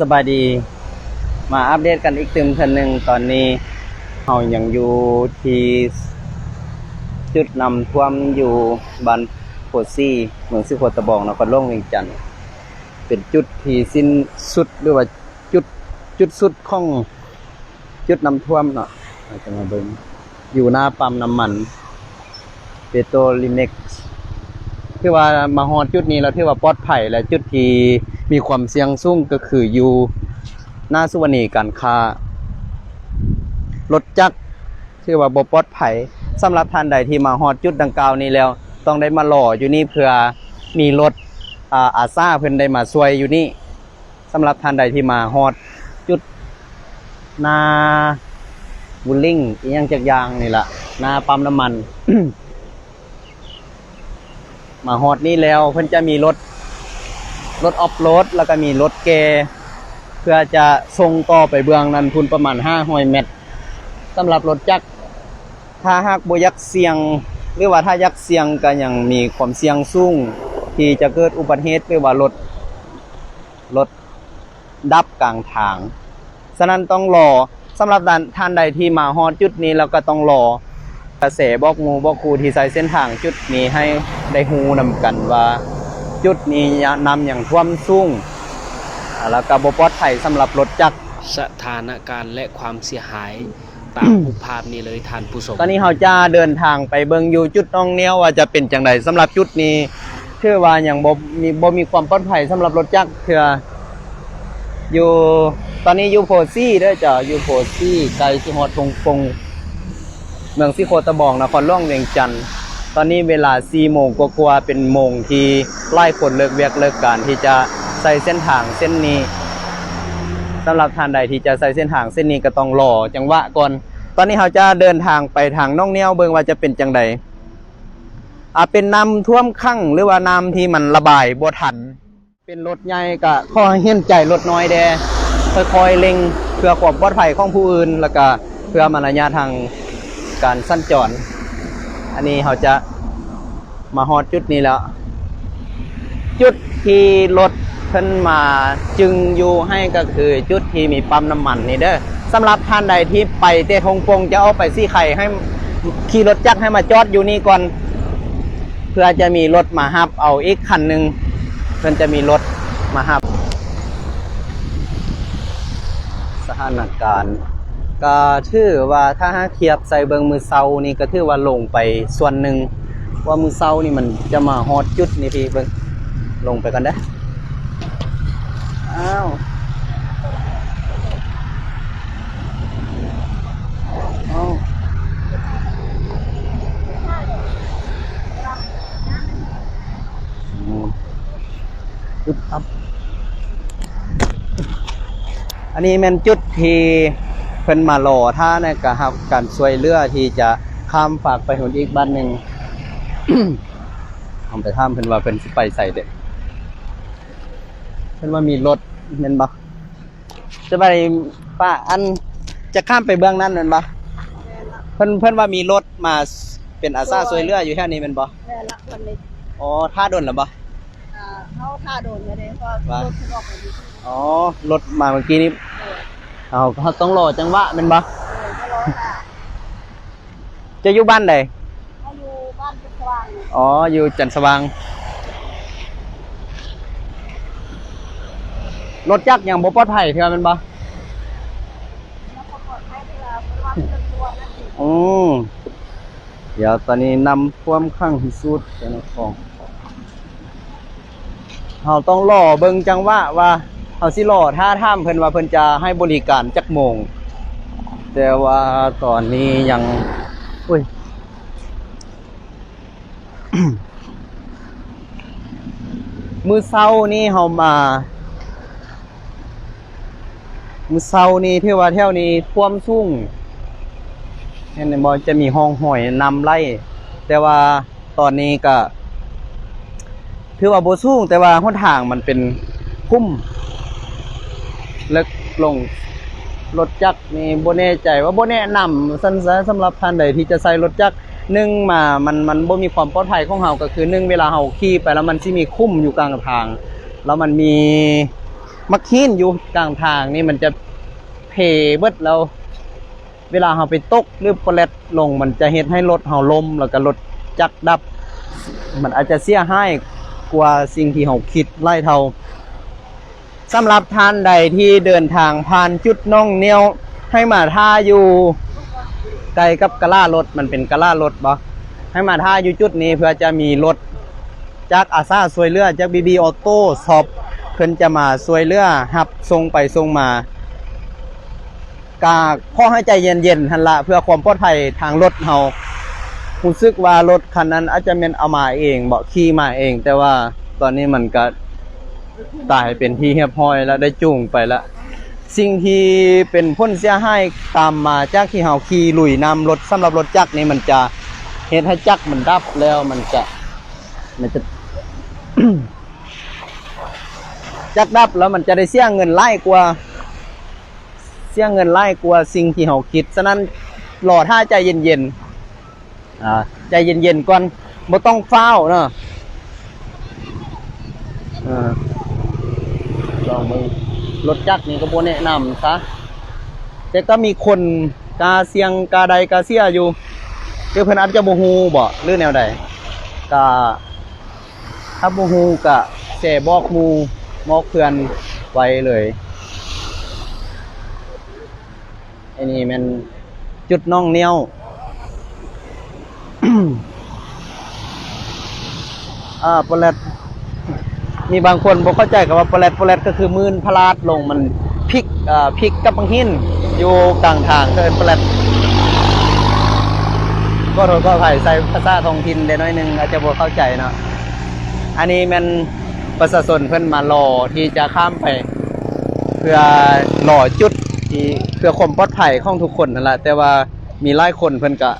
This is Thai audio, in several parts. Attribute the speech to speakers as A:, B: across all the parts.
A: สบายดี มาอัปเดตกันอีกตึมเทื่อหนึงตอนนี้เฮายังอยู่ที่จุดนำท่วมอยู่บ้านโพซี่เมืองสิโคตะบองนครหลวงเวียงจันทน์เป็นจุดที่สิ้นสุดหรือว่าจุดจุดสุดของจุดนำท่วมเนาะเราจะมาเบิ่งอยู่หน้าปั๊มน้ำมันเปโตรลิเม็กที่ว่ามาฮอดจุดนี้แล้วที่ว่าปลอดภัยและจุดที่ มีความเสี่ยงสูงก็คืออยู่หน้าสุวรรณีการค้ารถจักรที่ว่าบปลอดภัยสำหรับท่านใดที่มาฮอดจุดดังกล่าวนี้แล้ว ต้องได้มารออยู่นี่เพื่อมีรถอาอาซาเพิ่อนได้มาช่วยอยู่นี่สำหรับท่านใดที่มาฮอดจุดนาบุลลิงอียังจักยางนี่ละนาปั๊มน้ำมัน มาฮอดนี่แล้วเพิ่อนจะมีรถ รถออฟโรดแล้วก็มีรถเกเพื่อจะส่งต่อไปเบื้องนั้นทุนประมาณ500เมตรสำหรับรถจักรถ้าหากบยักเสียง หรือว่าถ้ายักเสียงก็ยังมีความเสี่ยงสูงที่จะเกิดอุบัติเหตุหรือว่ารถรถดับกลางทาง ฉะนั้นต้องรอสำหรับท่านใดที่มาฮอดจุดนี้แล้วก็ต้องรอกระแสบอกหมูบอกครูที่ใช้เส้นทางจุดนี้ให้ได้ฮูนำกันว่า จุดนี้นำอย่างท่วมสูงอ่าแล้วก็บ่ปลอดภัยสำหรับรถจักร
B: สถานการณ์และความเสียหายตามรูปภาพนี้เลยท่านผู้ชม
A: ตอนนี้เราจะเดินทางไปเบิงอยู่จุดน้องเนี้ยวว่าจะเป็นจังไดสำหรับจุดนี้คือว่าอย่างบ่มีบ่มีความปลอดภัยสำหรับรถจักรเถื่ออยู่ตอนนี้อยู่โพซี่เด้อจ้ะอยู่โพซี่ไกลสิฮอดทงปงเมืองสิโคตะบองนครหลวงเวียงจันทน์ ตอนนี้เวลา4โมงกว่าๆเป็นโมงที่ไล่คนเลิกเวียกเลิกการที่จะใส่เส้นทางเส้นนี้สำหรับท่านใดที่จะใส่เส้นทางเส้นนี้ก็ต้องรอจังหวะก่อน ตอนนี้เราจะเดินทางไปทางน้องเนียวเบิ่งว่าจะเป็นจังใดอ่าเป็นน้ำท่วมขังหรือว่าน้ำที่มันระบายบ่ทัน เป็นรถใหญ่ก็ขอให้เห็นใจรถน้อยแดค่อยๆเล็งเพื่อความปลอดภัยของผู้อื่น แล้วก็เพื่อมารยาททางการสั้นจร อันนี้เราจะมาฮอดจุดนี้แล้ว จุดที่รถเพิ่นมาจึงอยู่ให้ก็คือจุดที่มีปั๊มน้ำมันนี่เด้อสำหรับท่านใดที่ไปเตะทงปงจะเอาไปซี่ไข่ให้ขี่รถจักรให้มาจอดอยู่นี่ก่อน เพื่อจะมีรถมาฮับ เอาอีกคันหนึ่งเพิ่นจะมีรถมาฮับ สถานการณ์ ก็ถือว่าถ้าหาเทียบใส่เบิงมือเซานี่ก็ถือว่าลงไปส่วนหนึ่งว่ามือเซานี่มันจะมาฮอดจุดนี่พี่เบิงลงไปกันเด้อ้าวอึบอับอันนี้เป็นจุดที่ เพิ่นมารอท่าในการรับการช่วยเหลือที่จะข้ามฝากไปหนอีกบ้านหนึ่งทำไปท่ามเพิ่นว่าเพิ่นสิไปใส่เด็กเพิ่นว่ามีรถแม่นบ่จะไปป้าอันจะข้ามไปเบื้องนั้นแม่นบ่เพิ่นเพิ่นว่ามีรถมาเป็นอาสาช่วยเหลืออยู่แถวนี้แม่นบ่
C: แม่ละคนนี้
A: อ๋อท่าดนแล้วบ่
C: อ่าเขาท่าโดนเลยเพราะ
A: ว่า
C: รถเขาออกมาดี
A: อ๋อรถมาเมื่อกี้นี้ เอาเขาต้องรอจังหวะแม่นบ่
C: เออก็รอค่ะ
A: จะอยู่บ้านใด
C: เขาอยู่บ้านเป็นสว่างเนี่ย
A: อ๋อ อยู่จันทร์สว่าง รถจักรอย่างบ่ปลอดภัยเท่ามันบ่
C: แล้วก็ปลอดภัยเวลาเพราะว่าเป็นตัวนั่นเอง
A: อืมเดี๋ยวตอนนี้นำความข้างที่สุดจังของเราต้องรอเบิ่งจังหวะว่า เฮาสิรอถ้าท่ามเพิ่นว่าเพิ่นจะให้บริการจักโมง แต่ว่าตอนนี้ยังอุ้ยมือเช้านี่เฮามามือเช้านี่ที่ว่าแถวนี้ท่วมสูงเห็นบอจะมีห้องหอยนำไล่แต่ว่าตอนนี้ก็ถือว่าโบสูงแต่ว่าหนทางมันเป็นพุ่ม ลง รถจักรนี่โบแน่ใจว่าโบแนะนำสั้นซะสำหรับท่านใดที่จะใส่รถจักรหนึ่งมา มันมันบ่มีความปลอดภัยของเราก็คือหนึ่งเวลาเราขี่ไปแล้วมันสิมีคุ้มอยู่กลางทาง แล้วมันมีมักฮีนอยู่กลางทางนี่มันจะเพเบิดแล้วเวลาเราไปตกหรือปลดลง มันจะเฮ็ดให้รถเฮาล้มแล้วก็รถจักรดับ มันอาจจะเสียหายกว่าสิ่งที่เฮาคิดไล่เท่า สำหรับท่านใดที่เดินทางผ่านจุดน่องเนียว ให้มาท่าอยู่ใกล้กับกะล่ารถมันเป็นกะล่ารถบ่ให้มาท่าอยู่จุดนี้เพื่อจะมีรถจากอาซาซวยเรือจากบีบีออโต้สอบเพิ่นจะมาซวยเรือหับส่งไปส่งมากาพ่อให้ใจเย็นๆทันละเพื่อความปลอดภัยทางรถเฮารู้สึกว่ารถคันนั้นอาจจะเป็นเอามาเองบ่ขี่มาเอง แต่ว่าตอนนี้มันก็ ตายเป็นที่เรียบร้อยแล้วได้จูงไปแล้วสิ่งที่เป็นพ้นเสียหายตามมาจากที่เฮาขี่ลุยนำรถสำหรับรถจักรนี่มันจะเฮ็ดให้จักรมันดับแล้วมันจะมันจะจักรดับแล้วมันจะได้เสียเงินไล่กว่า เสียเงินไล่กลัวาสิ่งที่เขาคิดฉะนั้นรอท่าใจเย็นๆอ่าใจเย็นๆก่อนบ่ต้องเฝ้าเนาะอ่า องมึงรถจักรนี่ก็บ่แนะนำซะแต่ก็มีคนกาเสียงกาใดกาเสียอยู่คือเพิ่นอาจจะบ่ฮู้บ่หรือแนวใดก็ถ้าบ่ฮู้ก็แชร์บอกหมู่บอกเพื่อนไว้เลยไอ้นี่มันจุดน่องเนียวอ่าปลด มีบางคนบอกเข้าใจกับว่าปลดปลดก็คือมืนพลาดลงมันพลิกอ่าพลิกกับบางหินอยู่กลางทางก็เป็นปลดก็โทษก็ไผ่ใส่ภาษาท้องถิ่นได้น้อยหนึงอาจจะบ่เข้าใจเนาะอันนี้มันประชาชนเพิ่อนมารอที่จะข้ามไป เพื่อหล่อจุดที่เพื่อความปลอดภัยของทุกคนนั่นแหละแต่ว่ามีหลายคนเพิ่อนก็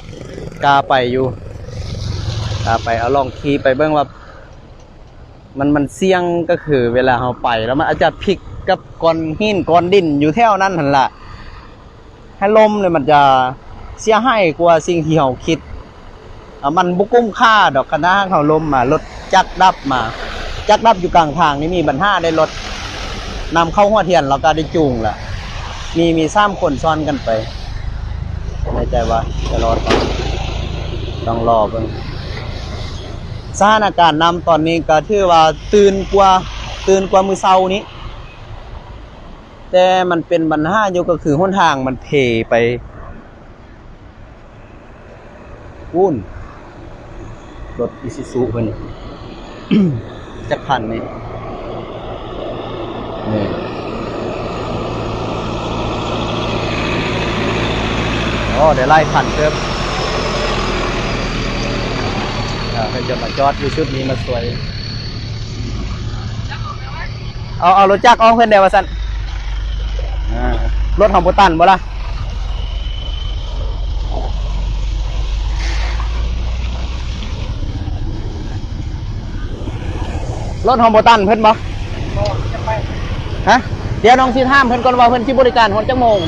A: กล้าไปอยู่กล้าไปเอาลองขี่ไปเบิ่งว่า มันมันเสี่ยงก็คือเวลาเราไปแล้วมันอาจจะพลิกกับก้อนหินก้อนดินอยู่แถวนั้นหั่นล่ะให้ลมเนี่ยมันจะเสียหายกว่าสิ่งที่เราคิด มันบ่คุ้มค่าดอกคณะเขาลมมารถจักรดับมา จักรดับอยู่กลางทางนี่มีปัญหาได้รถนำเข้าหัวเทียนเราก็ได้จูงละมีมีสามคนซ้อนกันไปในใจว่าจะรอดต้องรอเบิ่ง สถานการณ์นำตอนนี้ก็ถือว่าตื่นกว่าตื่นกว่ามือเช้านี้ แต่มันเป็นปัญหาอยู่ก็คือหนทางมันเพไปวุ่นรถอิซิซุเพิ่นจักคันนี่นี่โอ้เดี๋ยวไล่ขันเพิ่มอ่า เพิ่นจะมาจอดอยู่ชุดนี้มาสวย เอาเอารถจักรออกเพื่อนเดียวมาสั่นอ่ารถของโบตันบ่ล่ะรถของโบตันเพิ่นบ่ฮะ เดี๋ยวน้องสิถามเพิ่นก่อนว่าเพิ่นสิบริการหนจังโมง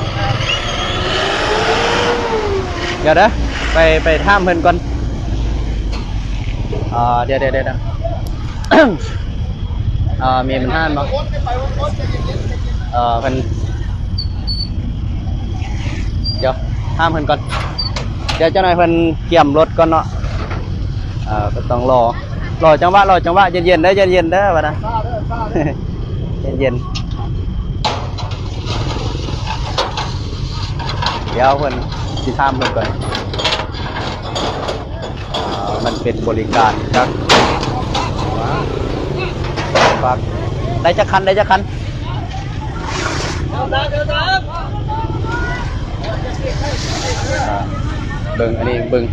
A: เดี๋ยวเด้อไปไปถามเพิ่นก่อน อ่าเดี๋ยวเดี๋ยวเดี๋ยวเดี๋ยวอ่ามีมันห้านบ่เอ่อเพิ่นเดี๋ยวถามเพิ่นก่อน เดี๋ยวเจ้าหน่อยเพิ่นเกี่ยมรถก่อนเนาะอ่าก็ต้องรอรอจังหวะรอจังหวะเย็นๆเด้อเย็นๆเด้อว่านะเย็นๆเดี๋ยวเพิ่นสิถามเพิ่นก่อน เป็นบริการครับฝากได้จักคันได้จักคันเบิ่งอันนี้เบิ่ง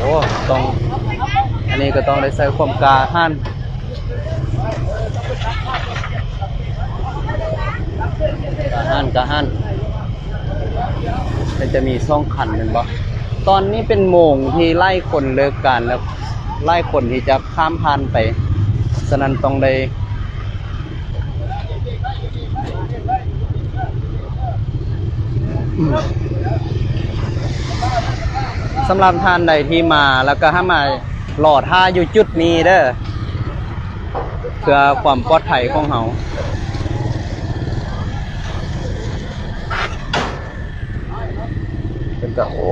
A: โอ้ต้อง อันนี้ก็ต้องได้ใส่ความกล้าหันกล้า หันกล้าหันมันจะมีช่องขันหนึ่งบ่ตอนนี้เป็นโมงที่ไล่คนเลิกการแล้ว ไล่คนที่จะข้ามผ่านไป ฉะนั้นต้องได้สำหรับท่านใดที่มาแล้วก็ห้ามาหลอดท่าอยู่จุดนี้เด้อเพื่อความปลอดภัยของเฮาเป็น ก็โอ้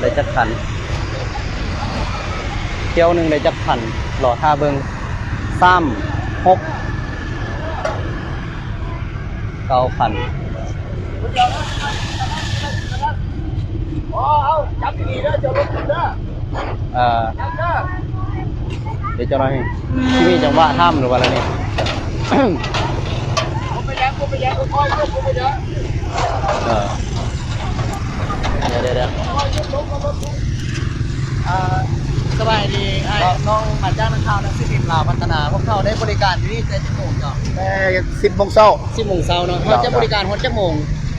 A: ได้จักขันเที่ยวหนึ่งได้จักขันหล่อท่าเบิงซ้ำหกเก้าขัน
C: อ๋อเอาจับดีๆเด้อเจ้ารถคุณเด้อ
A: เอ่อ
C: เดี๋
A: ยวจะรอให้ที่มีจังหวะท่ามหรือว่าอะไรเนี่ย
C: ผมไปยังผมไปยังค่อยๆยกผมไปยัง
A: เออเดี๋ยวเดี๋ยวเดี๋ยวสบายดีไอ้น้องมาจ้างนักข่าวนักสื่อพิมพ์ลาวพัฒนาพวกเขาได้บริการอยู่ที่เจ็ดโมงเนาะ
D: แม่สิบโมงเช้า
A: สิบโมงเช้าเนาะเขาจะบริการหัวจะโมง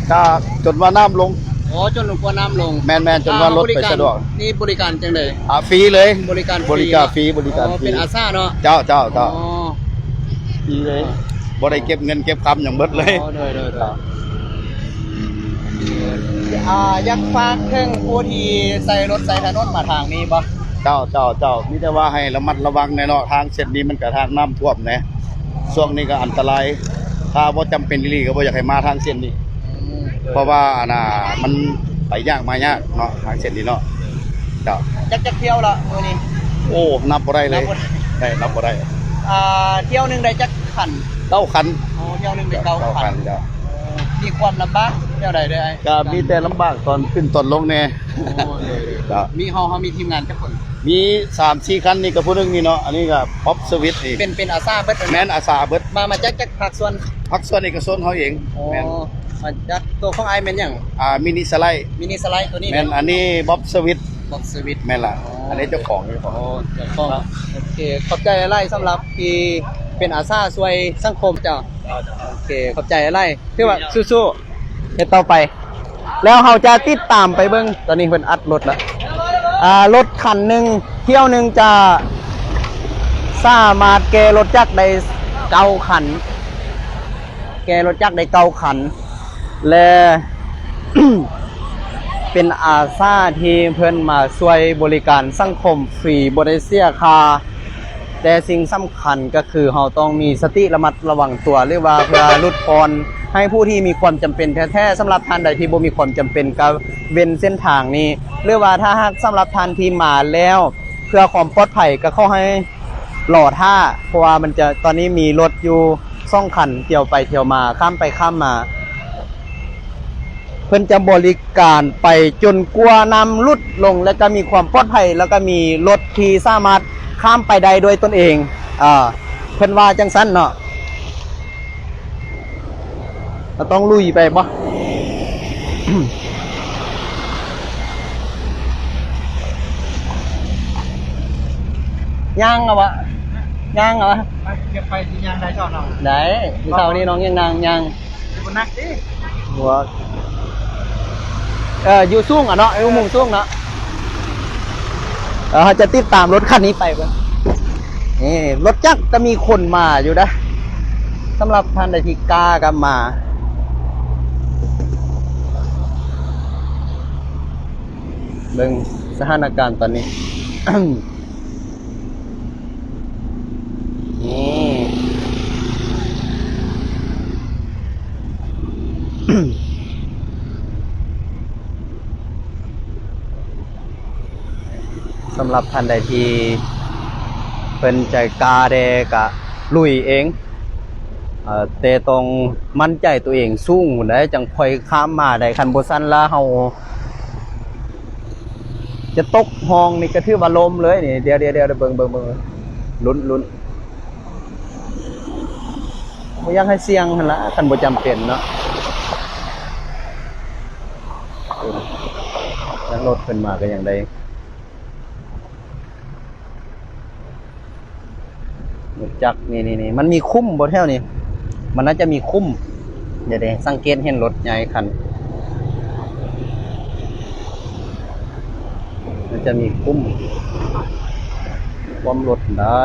D: ถ้าจนว่าน้ำลง
A: อ๋อจนหลวงพ่อน้ำลง
D: แมนแมนจนว่ารถ
A: อ่บ
D: ไป
A: ริการ
D: สะดวก
A: นี่บริการจังเลย
D: อ่าฟรีเลย
A: บริการ
D: บริการฟรีบริการ
A: อ๋อ
D: ฟรี
A: เป็นอาซาเนาะ
D: เจ้าเจ้าเจ้า
A: อ๋อ
D: ฟรีเลยบ่ได้เก็บเงินเก็บคำอย่างเบิดเลย
A: อ๋อโดยโดยโดยอ่าอยักฝากเครื่องผู้ที่ใส่รถใส่ถนนมาทางนี้บ่
D: เจ้าเจ้าเจ้ามีแต่ว่าให้ระมัดระวังในเนาะทางเส้นนี้มันก็ทางน้ำท่วมนะช่วงนี้ก็อันตราย ถ้าบ่จำเป็นอีหลีก็บ่อยากให้มาทางเส้นนี้ เพราะว่าอันน่ะมันไปยากมายากเนาะทางเส้นนี้เนาะเจ้า
A: จักจักเที่ยวละมื้อนี้
D: โอ้นับบ่ได้เลย
A: นับบ่ได้
D: ได้นับบ่ได้
A: อ่าเที่ยวหนึงได้จักขัน
D: เก้าคัน
A: อ๋อเที่ยวหนึงได้เก้าขัน
D: เจ้า
A: มีความลำบากเที่ยวใดเด้อไอ้
D: ก็มีแต่ลำบากตอนขึ้นตอนลงแน่ก็
A: มีเฮาเฮามีทีมงานจักคน
D: มีสามสี่คันนี่ก็ผู้หนึงนี่เนาะอันนี้ก็พ็อปสวิตนี่
A: เป็นเป็นอาซาเบิด
D: แมนอาสาเบิด
A: มามาจักจักภาคส่วน
D: พักส่วนเอกชนเขาเอง
A: อ๋อ
D: แมน
A: มาจักตัวของไอ้แม่นหยัง
D: อ่ามินิสไลด์
A: มินิสไลด์ตัวนี้
D: แมนอันนี้บ๊อบสวิต
A: บ็อกสวิต
D: แมนล่ะอันนี้เจ้าของเจ้าของ
A: โอ้เจ้าของโอเคขอบใจอะไรสำหรับที่เป็นอาสาช่วยสังคมเจ้าโอเคขอบใจอะไรคือว่าสู้ๆเฮ็ดต่อไป แล้วเราจะติดตามไปเบิ่งตอนนี้เพิ่นอัดรถแล้วอ่า รถคันหนึ่งเที่ยวหนึ่งจะสามารถแกรถจักรได้เก้าขัน แกรถจักรได้เก้าขัน และเป็นอาซาที่เพื่อนมาช่วยบริการสังคมฟรีบริเซียคา แต่สิ่งสำคัญก็คือเราต้องมีสติระมัดระวังตัว หรือว่าเพื่อลดพรให้ผู้ที่มีความจำเป็นแท้ๆสำหรับท่านใดที่บ่มีความจำเป็นก็เว้นเส้นทางนี้ หรือว่าถ้าหากสำหรับท่านที่มาแล้ว เพื่อความปลอดภัยก็เขอให้หล่อท่าเพราะว่ามันจะตอนนี้มีรถอยู่ซ่องคันเที่ยวไปเที่ยวมาข้ามไปข้ามมา เพิ่นจะบริการไปจนกลัวานำลุดลง แล้วก็มีความปลอดภัย แล้วก็มีรถที่สามารถ ข้ามไปได้โดยตนเองอ่าเพิ่นว่าจังสั้นเนาะเราต้องลุยไปบ่ย่างเอาวะย่างเอาวะ
C: เก็บไปที่ยางได้จอดเอา
A: ไหนพี่สาวนี่น้องยังนางย่าง
C: ดูนักดิ
A: หัวเอออยู่สูงอะเนาะอยู่มุมสูงเนาะ เราจะติดตามรถคันนี้ไปเพื่อนนี่รถจักรจะมีคนมาอยู่นะสำหรับท่านใดที่กล้ากันมาเบิ่งสถานการณ์ตอนนี้ำหรับท่านใดที่เป็นใจกาเดกะลุยเองเอ่อแต่ต้องมั่นใจตัวเองสูงได้จังค่อยข้ามมาได้คันบ่ซั่นล้วเฮาจะตกห้องนี่ก็ถือว่าลมเลยนี่เดี๋ยวเดี๋ยวเดี๋ยวเบิ่งเบิ่งเบิ่งลุ้นลุ้นบ่อยากให้เสี่ยงหั่นละคันบ่จำเป็นเนาะแล้วรถเพิ่นมาก็ยังได้ รถ จักนี่นี่นี่มันมีคุ้มบนแถวนี้มันน่าจะมีคุ้ม เดี๋ยวเดี๋ยวสังเกตเห็นรถใหญ่คันมันจะมีคุ้มความรถได้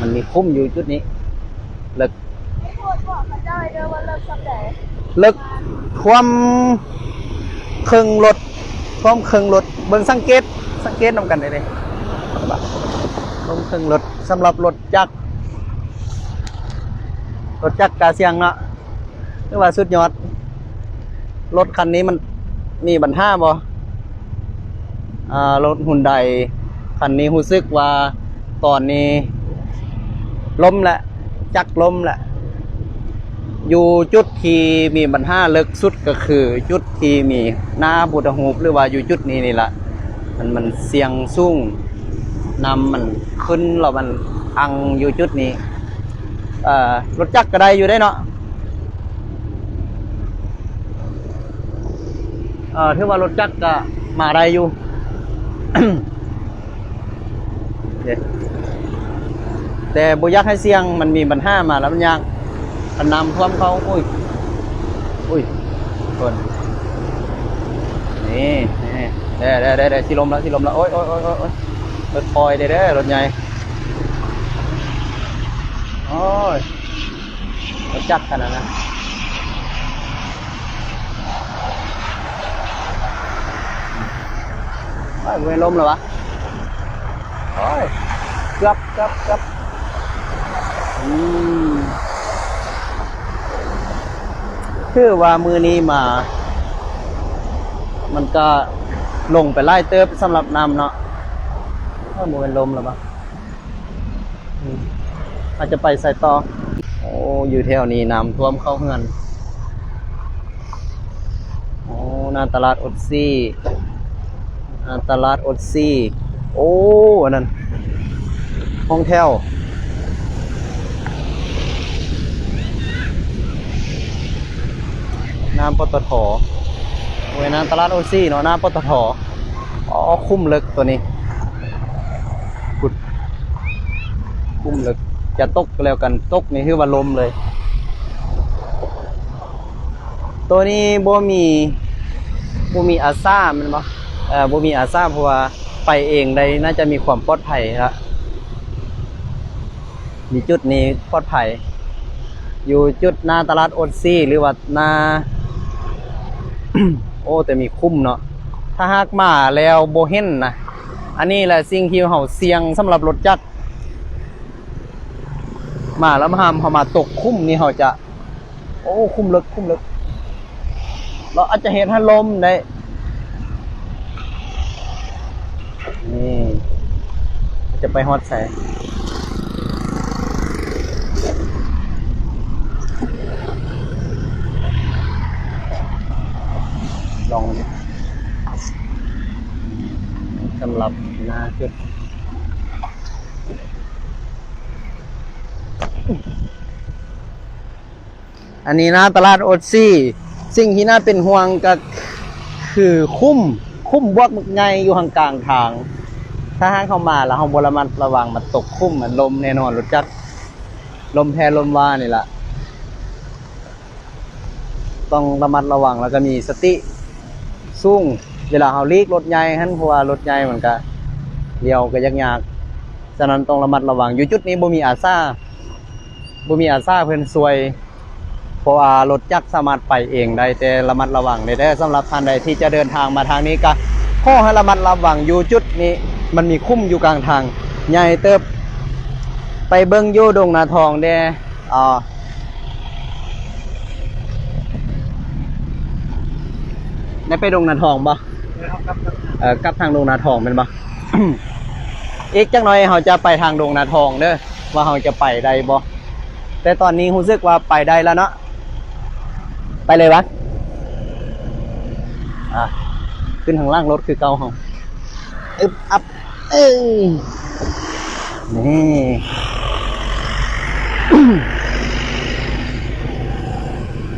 A: มันมีคุ้มอยู่จุดนี้เลิก
C: เลิก
A: ความเครื่องรถความเครื่องรถเบิ่งสังเกตสังเกตนำกันได้เลย ความเครื่องรถสำหรับรถจักรรถจักรกาเซียงเนาะหรือว่าสุดยอด รถคันนี้มันมีปัญหาบ่อ่ารถหุ่นใดคันนี้รู้สึกว่าตอนนี้ล้มแหละจักรล้มแหละอยู่จุดที่มีปัญหาเลิกสุดก็คือ จุดที่มีหน้าบุตรหูหรือว่าอยู่จุดนี้นี่แหละมันมันเสียงสูง นำมันขึ้นแล้วมันอังอยู่จุดนี้รถจักรก็ได้อยู่ได้เนาะเอ่อถือว่ารถจักรก็มาได้อยู่แต่บุยักให้เสียงมันมีปัญหามาแล้วมันยากอันนำท่วมเขาอุ้ยอุ้ยคนนี่นี่เด้เด้เด้เด้ที่ลมแล้วที่ลมแล้วโอ้ยโอ้ยโอ้ยโอ้ยโอ้ย รถคอยเด้เด้รถใหญ่โอ้ยรถจักรขนาดนั้นโอ้ยไม่ล้มเหรอวะโอ้ยเกือบเกือบเกือบอืมคือว่ามือนี้มา มันก็ลงไปไล่เติบสำหรับนำเนาะ ถ้ามือเป็นลมแล้วปะอืมอาจจะไปใส่ต่อ โอ้ อยู่แถวนี้น้ำท่วมเข้าเฮือน โอ้หนาตลาดอดซี่หนาตลาดอดซี่ โอ้อันนั้น ห้องแถวน้ำปตทเวยน้ำตลาดโอซี่เนาะน้ำปตทอ๋อคุ้มเลึกตัวนี้กุด คุ้มเลึกจะตกแล้วกันตกนี่คือว่าลมเลย ตัวนี้บ่มีบ่มีอาซ่ามันบ่เออบ่มีอาซ่าเพราะว่าไปเองได้น่าจะมีความปลอดภัยครับมีจุดนี้ปลอดภัย อยู่จุดหน้าตลาดโอซี่หรือว่าหน้า โอ้แต่มีคุ้มเนาะถ้าหากมาแล้วโบเห็นนะอันนี้แหละสิ่งที่เขาเสี่ยงสำหรับรถจักร มาแล้วมาหามเขามาตกคุ้มนี่เขาจะ โอ้คุ้มลึกคุ้มลึก เราอาจจะเห็นฮันลมได้นี่จะไปฮอตใส่ลองสำหรับหน้าจุด อันนี้นะตลาดโอดซี่ สิ่งที่น่าเป็นห่วงก็คือคุ้มคุ้มบวกมึกไงอยู่ห่างกลางทาง ถ้าห้างเข้ามาแล้วห้องบรมัดระวังมันตกคุ้มมันลมแน่นอนรถจักรลมแพลมว่านี่แหละต้องระมัดระวังแล้วก็มีสติสูงเวลาเขาลีกรถใหญ่ฮั่นเพราะว่ารถใหญ่มันก็เลี้ยวก็ยากยากๆฉะนั้นต้องระมัดระวังอยู่จุดนี้บ่มีอาซา บ่มีอาซ่าเพิ่นซวยเพราะว่ารถจักรสามารถไปเองได้แต่ระมัดระวังได้เด้อสำหรับท่านใดที่จะเดินทางมาทางนี้ก็ขอให้ระมัดระวังอยู่จุดนี้ มันมีคุ้มอยู่กลางทางใหญ่เติบ ไปเบิ่งอยู่ดงนาทองเด้อ่าได้ไปดงนาทองปะเออกลับทางดงนาทองเป็นปะอีกจักหน่อยเขาจะไปทางดงนาทองเด้อว่าเขาจะไปได้บ่ แต่ตอนนี้รู้สึกว่าไปได้แล้วเนาะไปเลยวะอะขึ้นทางล่างรถคือเก่าเขาอึบอับเอ้ยนี่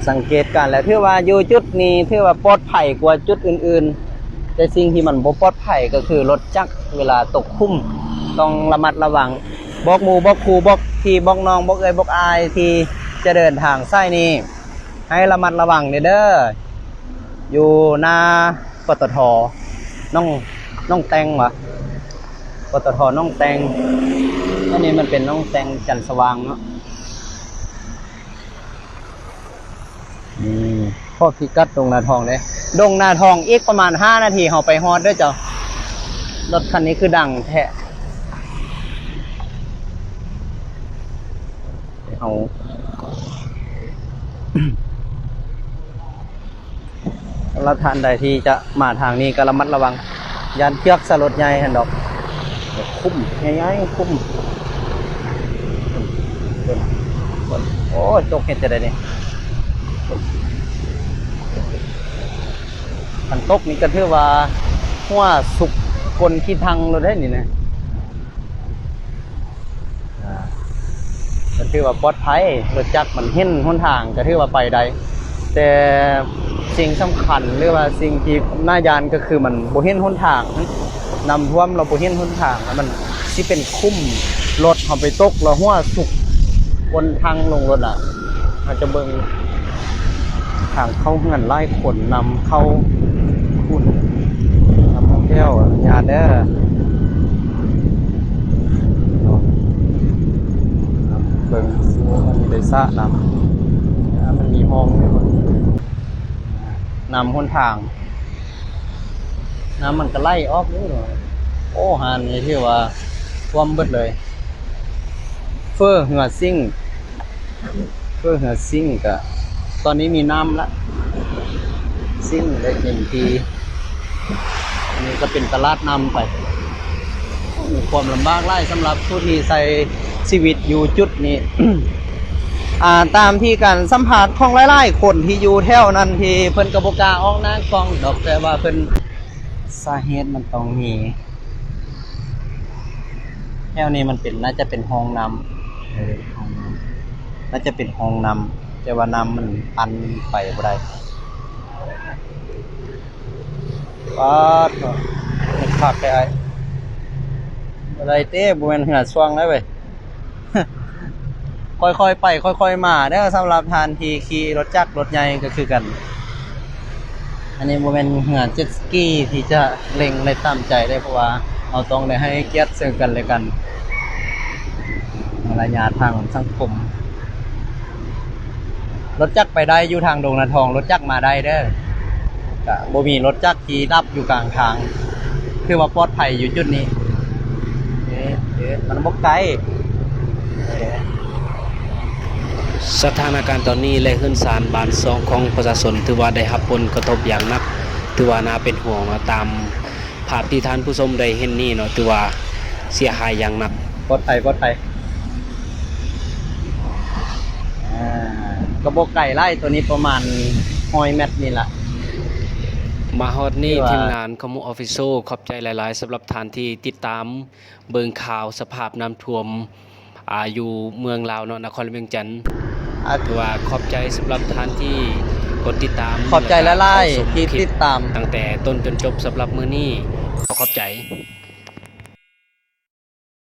A: สังเกตการณ์แล้วถือว่าอยู่จุดนี้ถือว่าปลอดภัยกว่าจุดอื่นๆ แต่สิ่งที่มันบ่ปลอดภัยก็คือรถจักรเวลาตกคุ้ม ต้องระมัดระวังบอกหมูบอกครูบอก พี่บอกน้องบกเอ้ยบกอายที่จะเดินทางไส้นี้ ให้ระมัดระวังเด้ออยู่หน้าปตทน้องน้องแตงวะปตทน้องแตงอันนี้มันเป็นน้องแตงจันทร์สว่างเนาะพ่อพิกัดดงนาทองเด้ดงนาทองอีกประมาณห้านาทีเราไปฮอดด้วยเจ้ารถคันนี้คือดังแท้ เอาสำหรับท่านใดที่จะมาทางนี้ก็ระมัดระวังยานเชือกสลดใหญ่หันดอก คุ้มง่ายๆคุ้มโอ้จกเห็ดจะได้เนี่ยขันตกนี่ก็ถือว่าหัวสุกกลขี้ทังเราได้นี่นะอ่า ก็ถือว่าปลอดภัยรถจักรมันเห็นหนทางก็ถือว่าไปได้แต่สิ่งสำคัญหรือว่าสิ่งที่น่ายานก็คือมันบ่เห็นหนทางนำท่วมเราบ่เห็นหนทางแล้วมันสิเป็นคุ้มรถเขาไปตกแล้วหัวสุกบนทางลงรถอะอาจจะเบิ่งทางเข้าเงินไล่ขนนำเข้าคุณนำท่องเที่ยวญาติเด้อ เบิ่งมันมีได้สะนำมันมีห้องด้วยคนนำหนทาง น้ำมันก็ไล่ออกนี่หรอโอ้หานนี่ที่ว่าท่วมเบิดเลย เฟอร์เหือซิ่ง เฟอร์เหือซิ่งก็ตอนนี้มีน้ำละ ซิ่งได้เต็มทีอันนี้ก็เป็นตลาดนำไปมีความลำบากไล่สำหรับผู้ที่ใส่ ชีวิตอยู่จุดนี้ อ่าตามที่การสัมผัสของหลายๆคนที่อยู่แถวนั้นที่เพิ่นกระบกล้าออกหน้ากล้องดอกแต่ว่าเพิ่นสาเหตุมันต้องมีแถวนี้มันเป็นน่าจะเป็นห้องน้ำเออห้องน้ำน่าจะเป็นห้องน้ำแต่ว่าน้ำมันอันไปบ่ได้ป๊าดเนาะมันขาดไปไอ้อะไรเต้บ่แม่นเหือสว่างแล้วเว้ย ค่อยๆไป ค่อยๆมาเด้อสำหรับทานที่ขี่รถจักรรถใหญ่ก็คือกัน อันนี้โมเมนเหงื่อเจ็ตสกีที่จะเล็งในตามใจได้เพราะว่า เอาตรงได้ให้เกียรติซึ่งกันและกันมารยาททางสังคมรถจักรไปได้อยู่ทางดงนาทองรถจักรมาได้เด้อกะบ่มีรถจักรที่ดับอยู่กลางทาง คือว่าปลอดภัยอยู่จุดนี้เอ๊ะมันบ่ไกลเอ๊ะ
B: สถานการณ์ตอนนี้และขึ้นสารบานซองของประชาชนถือว่าได้รับผลกระทบอย่างหนักถือว่าน่าเป็นห่วงเนาะตามภาพที่ท่านผู้ชมได้เห็นนี่เนาะถือว่าเสียหายอย่างหนัก
A: ปลอดภัยปลอดภัยอ่ากระบอกไก่ไล่ตัวนี้ประมาณหอยเม็ดนี่แหละ
B: มาฮอดนี่
A: ที่ว่า
B: ทีมงานคอมูออฟฟิโซขอบใจหลาย ๆสำหรับท่านที่ติดตามเบิงข่าวสภาพน้ำท่วม อาอยู่เมืองลาวเนาะนครเวียงจันทน์
A: อะ
B: ถือว่าขอบใจสำหรับท่านที่กดติดตาม
A: ขอบใจละลาย
B: แวก็เข้าชม
A: ที่
B: คลิป
A: ติดตาม
B: ตั้งแต่ต้นจนจบสำหรับมื้อนี้ขอขอบใจ